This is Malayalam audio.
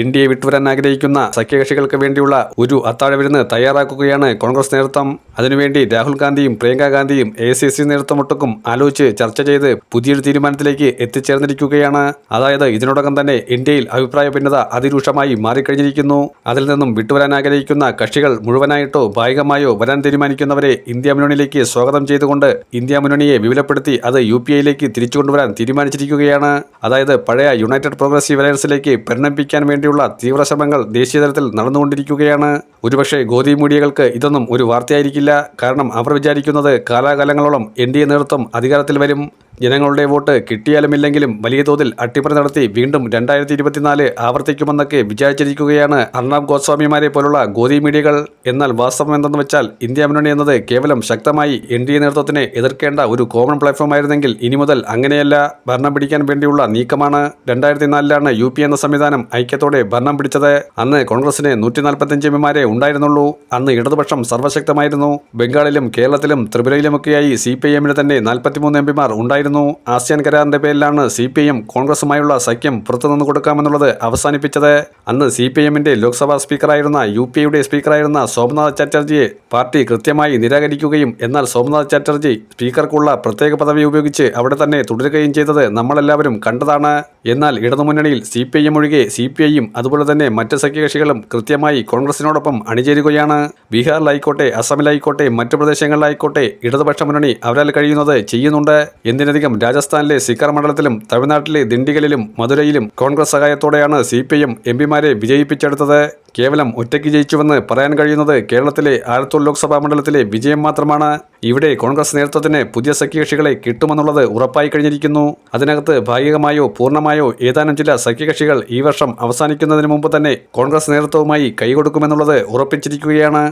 എൻ ഡി എ വിട്ടുവരാൻ ആഗ്രഹിക്കുന്ന സഖ്യകക്ഷികൾക്ക് വേണ്ടിയുള്ള ഒരു അത്താഴവിരുന്ന് തയ്യാറാക്കുകയാണ് കോൺഗ്രസ് നേതൃത്വം. അതിനുവേണ്ടി രാഹുൽ ഗാന്ധിയും പ്രിയങ്ക ഗാന്ധിയും എ സി സി നേതൃത്വം ഒട്ടുക്കും ആലോചിച്ച് ചർച്ച ചെയ്ത് പുതിയൊരു തീരുമാനത്തിലേക്ക് എത്തിച്ചേർന്നിരിക്കുകയാണ്. അതായത് ഇതിനോടകം തന്നെ ഇന്ത്യയിൽ അഭിപ്രായ ഭിന്നത അതിരൂക്ഷമായി മാറിക്കഴിഞ്ഞിരിക്കുന്നു. അതിൽ നിന്നും വിട്ടുവരാൻ ആഗ്രഹിക്കുന്ന കക്ഷികൾ മുഴുവനായിട്ടോ ഭാഗികമായോ വരാൻ തീരുമാനിക്കുന്നവരെ ഇന്ത്യ മുന്നണിയിലേക്ക് സ്വാഗതം ചെയ്തുകൊണ്ട് ഇന്ത്യ മുന്നണിയെ വിപുലപ്പെടുത്തി അത് യു പി ഐയിലേക്ക് തിരിച്ചുകൊണ്ടുവരാൻ തീരുമാനിച്ചിരിക്കുകയാണ്. അതായത് പഴയ യുണൈറ്റഡ് പ്രോഗ്രസീവ് അലയൻസിലേക്ക് പരിണമിപ്പിക്കാൻ വേണ്ടിയുള്ള തീവ്ര ശ്രമങ്ങൾ ദേശീയ തലത്തിൽ നടന്നുകൊണ്ടിരിക്കുകയാണ്. ഒരുപക്ഷെ ഗോതി മീഡിയകൾക്ക് ഇതൊന്നും ഒരു വാർത്തയായിരിക്കില്ല. കാരണം അവർ വിചാരിക്കുന്നത് കാലാകാലങ്ങളോളം എൻ ഡി എ നേതൃത്വം അധികാരത്തിൽ വരും. ജനങ്ങളുടെ വോട്ട് കിട്ടിയാലും ഇല്ലെങ്കിലും വലിയ തോതിൽ അട്ടിമറി നടത്തി വീണ്ടും രണ്ടായിരത്തി ഇരുപത്തിനാല് ആവർത്തിക്കുമെന്നൊക്കെ വിചാരിച്ചിരിക്കുകയാണ് അർണാബ് ഗോസ്വാമിമാരെ പോലുള്ള ഗോദി മീഡിയകൾ. എന്നാൽ വാസ്തവം എന്തെന്ന് വെച്ചാൽ ഇന്ത്യ മുന്നണി എന്നത് കേവലം ശക്തമായി എൻ ഡി എ നേതൃത്വത്തിനെ എതിർക്കേണ്ട ഒരു കോമൺ പ്ലാറ്റ്ഫോം ആയിരുന്നെങ്കിൽ ഇനി മുതൽ അങ്ങനെയല്ല ഭരണം പിടിക്കാൻ വേണ്ടിയുള്ള നീക്കമാണ്. രണ്ടായിരത്തി നാലിലാണ് യു പി എന്ന സംവിധാനം ഐക്യത്തോടെ ഭരണം പിടിച്ചത്. അന്ന് കോൺഗ്രസിന് നൂറ്റി നാൽപ്പത്തഞ്ച് എംപിമാരെ ഉണ്ടായിരുന്നുള്ളൂ. അന്ന് ഇടതുപക്ഷം സർവശക്തമായിരുന്നു ബംഗാളിലും കേരളത്തിലും ത്രിപുരയിലുമൊക്കെയായി സി പി എമ്മിന് തന്നെ നാൽപ്പത്തിമൂന്ന് എംപിമാർ ഉണ്ടായിരുന്നു. ആസിയാൻ കരാറിന്റെ പേരിലാണ് സി പി എം കോൺഗ്രസുമായുള്ള സഖ്യം പുറത്തുനിന്ന് കൊടുക്കാമെന്നുള്ളത് അവസാനിപ്പിച്ചത്. അന്ന് സി പി എമ്മിന്റെ ലോക്സഭാ സ്പീക്കറായിരുന്ന യു പി എയുടെ സ്പീക്കറായിരുന്ന സോമനാഥ് ചാറ്റർജിയെ പാർട്ടി കൃത്യമായി നിരാകരിക്കുകയും എന്നാൽ സോമനാഥ് ചാറ്റർജി സ്പീക്കർക്കുള്ള പ്രത്യേക പദവി ഉപയോഗിച്ച് അവിടെ തന്നെ തുടരുകയും ചെയ്തത് നമ്മളെല്ലാവരും കണ്ടതാണ്. എന്നാൽ ഇടതുമുന്നണിയിൽ സി പി ഐ എം ഒഴികെ സി പി ഐയും അതുപോലെ തന്നെ മറ്റ് സഖ്യകക്ഷികളും കൃത്യമായി കോൺഗ്രസിനോടൊപ്പം അണിചേരുകയാണ്. ബീഹാറിലായിക്കോട്ടെ അസമിലായിക്കോട്ടെ മറ്റു പ്രദേശങ്ങളിലായിക്കോട്ടെ ഇടതുപക്ഷ മുന്നണി അവരാൽ കഴിയുന്നത് ചെയ്യുന്നുണ്ട്. എന്തിനധികം രാജസ്ഥാനിലെ സിക്കർ മണ്ഡലത്തിലും തമിഴ്നാട്ടിലെ ദിണ്ടിഗലിലും മധുരയിലും കോൺഗ്രസ് സഹായത്തോടെയാണ് സി പി എം എം പിമാരെ വിജയിപ്പിച്ചെടുത്തത്. കേവലം ഒറ്റയ്ക്ക് ജയിച്ചുവെന്ന് പറയാൻ കഴിയുന്നത് കേരളത്തിലെ ആലത്തൂർ ലോക്സഭാ മണ്ഡലത്തിലെ വിജയം മാത്രമാണ്. ഇവിടെ കോൺഗ്രസ് നേതൃത്വത്തിന് പുതിയ സഖ്യകക്ഷികളെ കിട്ടുമെന്നുള്ളത് ഉറപ്പായി കഴിഞ്ഞിരിക്കുന്നു. അതിനകത്ത് ഭാഗികമായോ പൂർണമായോ ഏതാനും ചില സഖ്യകക്ഷികൾ ഈ വർഷം അവസാനിക്കുന്നതിന് മുമ്പ് തന്നെ കോൺഗ്രസ് നേതൃത്വവുമായി കൈകൊടുക്കുമെന്നുള്ളത് ഉറപ്പിച്ചിരിക്കുകയാണ്.